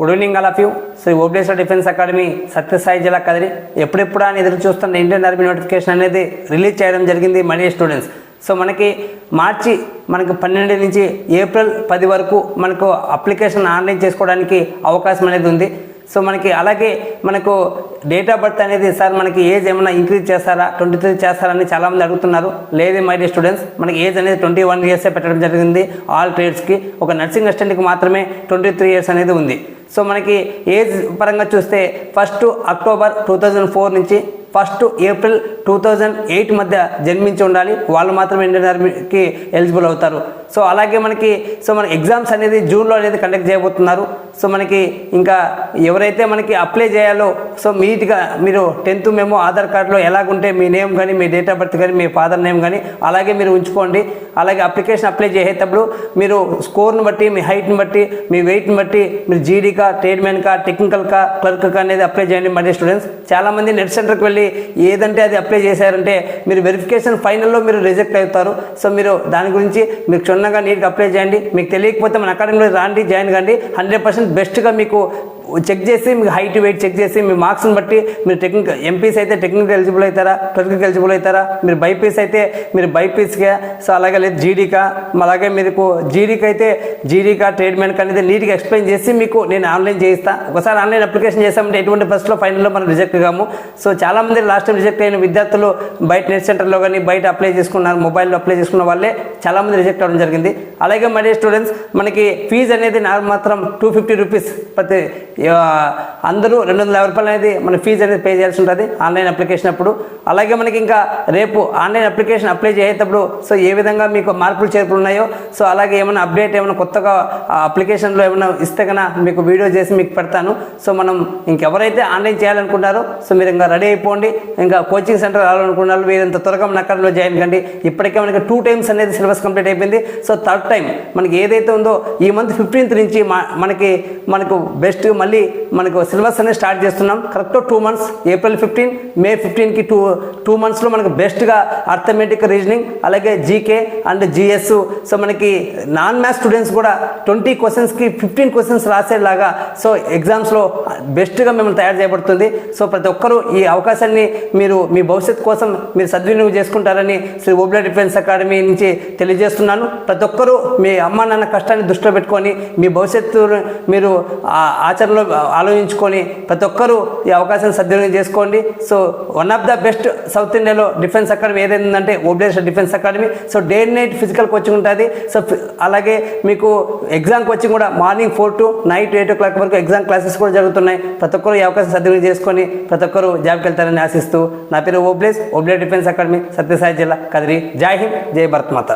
Good evening all of you. Shri Obleshwara defence academy Sathya Sai జిల్లా కదిరి. ఎప్పుడెప్పుడు అని ఎదురు చూస్తున్న ఇండియన్ ఆర్మీ నోటిఫికేషన్ అనేది రిలీజ్ చేయడం జరిగింది మనీ స్టూడెంట్స్. సో మనకి మార్చి మనకు పన్నెండు నుంచి ఏప్రిల్ పది వరకు మనకు అప్లికేషన్ ఆన్లైన్ చేసుకోవడానికి అవకాశం అనేది ఉంది. సో మనకి అలాగే మనకు డేట్ ఆఫ్ బర్త్ అనేది సార్ మనకి ఏజ్ ఏమైనా ఇంక్రీజ్ చేస్తారా ట్వంటీ త్రీ చేస్తారని చాలామంది అడుగుతున్నారు. లేదు మై డి స్టూడెంట్స్ మనకి ఏజ్ అనేది ట్వంటీ వన్ ఇయర్సే పెట్టడం జరిగింది. ఆల్ ట్రేడ్స్కి ఒక నర్సింగ్ అసిస్టెంట్కి మాత్రమే ట్వంటీ త్రీ ఇయర్స్ అనేది ఉంది. సో మనకి ఏజ్ పరంగా చూస్తే first October two thousand four నుంచి first April two thousand eight మధ్య జన్మించి ఉండాలి. వాళ్ళు మాత్రమే ఇండియన్ ఆర్మీకి ఎలిజిబుల్ అవుతారు. సో అలాగే మనకి సో మన ఎగ్జామ్స్ అనేది జూన్లో అనేది కండక్ట్ చేయబోతున్నారు. సో మనకి ఇంకా ఎవరైతే మనకి అప్లై చేయాలో సో నీట్గా మీరు టెన్త్ మేము ఆధార్ కార్డులో ఎలాగుంటే మీ నేమ్ కానీ మీ డేట్ ఆఫ్ బర్త్ కానీ మీ ఫాదర్ నేమ్ కానీ అలాగే మీరు ఉంచుకోండి. అలాగే అప్లికేషన్ అప్లై చేసేటప్పుడు మీరు స్కోర్ని బట్టి మీ హైట్ని బట్టి మీ వెయిట్ని బట్టి మీరు జీడీకా ట్రేడ్మెన్కా టెక్నికల్కా క్లర్క్కా అనేది అప్లై చేయండి మరి స్టూడెంట్స్ చాలామంది నెట్ సెంటర్కి వెళ్ళి ఏదంటే అది అప్లై చేశారంటే మీరు వెరిఫికేషన్ ఫైనల్లో మీరు రిజెక్ట్ అవుతారు. సో మీరు దాని గురించి మీరు క్షుణ్ణంగా నీట్గా అప్లై చేయండి. మీకు తెలియకపోతే మన అకాడమీలో రాండి జాయిన్ కండి. హండ్రెడ్ పర్సెంట్ బెస్ట్గా మీకు చెక్ చేసి మీకు హైట్ వెయిట్ చెక్ చేసి మీ మార్క్స్ని బట్టి మీరు టెక్నిక్ ఎంపీస్ అయితే టెక్నికల్ ఎలిజిబుల్ అవుతారా? ట్వెల్త్కి ఎలిజిబుల్ అవుతారా? మీరు బైపీస్ అయితే మీరు బైపీస్గా సో అలాగే లేదు జీడీకా. అలాగే మీకు జీడీకి అయితే జీడీకా ట్రీట్మెంట్ అనేది నీట్గా ఎక్స్ప్లెయిన్ చేసి మీకు నేను ఆన్లైన్ చేయిస్తా. ఒకసారి ఆన్లైన్ అప్లికేషన్ చేస్తామంటే ఎటువంటి ఫస్ట్లో ఫైనల్లో మనం రిజెక్ట్ కాము. సో చాలామంది లాస్ట్ టైం రిజెక్ట్ అయిన విద్యార్థులు బయట నెట్ సెంటర్లో కానీ బయట అప్లై చేసుకున్నారు మొబైల్లో అప్లై చేసుకున్న వాళ్ళే చాలామంది రిజెక్ట్ అవ్వడం జరిగింది జరిగింది అలాగే మరి స్టూడెంట్స్ మనకి ఫీజు అనేది మాత్రం టూ ఫిఫ్టీ రూపీస్ ప్రతి అందరూ రెండు వందల యాభై రూపాయలు అనేది మన ఫీజు అనేది పే చేయాల్సి ఉంటుంది ఆన్లైన్ అప్లికేషన్ అప్పుడు. అలాగే మనకి ఇంకా రేపు ఆన్లైన్ అప్లికేషన్ అప్లై చేసేటప్పుడు సో ఏ విధంగా మీకు మార్పులు చేర్పులు ఉన్నాయో సో అలాగే ఏమైనా అప్డేట్ ఏమైనా కొత్తగా అప్లికేషన్లో ఏమైనా ఇస్తే కన్నా మీకు వీడియో చేసి మీకు పెడతాను. సో మనం ఇంకెవరైతే ఆన్లైన్ చేయాలనుకుంటారో సో మీరు ఇంకా రెడీ అయిపోండి. ఇంకా కోచింగ్ సెంటర్ రావాలనుకున్నారు మీరు ఇంత త్వరగా మన అకాడమీలో జాయిన్ కండి. ఇప్పటికే మనకి టూ టైమ్స్ అనేది సిలబస్ కంప్లీట్ అయిపోయింది. సో థర్డ్ టైం మనకి ఏదైతే ఉందో ఈ మంత్ ఫిఫ్టీన్త్ నుంచి మనకి మనకు బెస్ట్ మళ్ళీ మనకు సిలబస్ అనేది స్టార్ట్ చేస్తున్నాం. Correct two months April fifteen May ఫిఫ్టీన్కి two two మంత్స్లో మనకు బెస్ట్గా అర్థమెటిక్ రీజనింగ్ అలాగే జీకే అండ్ జిఎస్ సో మనకి నాన్ మ్యాథ్స్ స్టూడెంట్స్ కూడా ట్వంటీ క్వశ్చన్స్కి ఫిఫ్టీన్ క్వశ్చన్స్ రాసేలాగా సో ఎగ్జామ్స్లో బెస్ట్గా మిమ్మల్ని తయారు చేయబడుతుంది. సో ప్రతి ఒక్కరూ ఈ అవకాశాన్ని మీరు మీ భవిష్యత్తు కోసం మీరు సద్వినియోగం చేసుకుంటారని శ్రీ ఓబ్లా డిఫెన్స్ అకాడమీ నుంచి తెలియజేస్తున్నాను. ప్రతి ఒక్కరూ మీ అమ్మ నాన్న కష్టాన్ని దృష్టిలో పెట్టుకొని మీ భవిష్యత్తు మీరు ఆ ఆచరణలో ఆలోచించుకొని ప్రతి ఒక్కరూ ఈ అవకాశాన్ని సద్వినియోగం చేసుకోండి. So one of the best south ఇండియాలో defence academy ఏదైందంటే Obleshwar defence academy so day and night physical coaching ఉంటుంది. సో అలాగే మీకు ఎగ్జామ్ కోచింగ్ కూడా morning four to night eight o'clock వరకు ఎగ్జామ్ క్లాసెస్ కూడా జరుగుతున్నాయి. ప్రతి ఒక్కరు ఈ అవకాశం సద్వినియోగం చేసుకొని ప్రతి ఒక్కరు జాబ్కి వెళ్తారని ఆశిస్తూ నా పేరు ఓబ్లేస్ ఓబ్లే డిఫెన్స్ అకాడమీ సత్యసాయి జిల్లా కదిరి. జై హింద్ జై భారత్ మాత.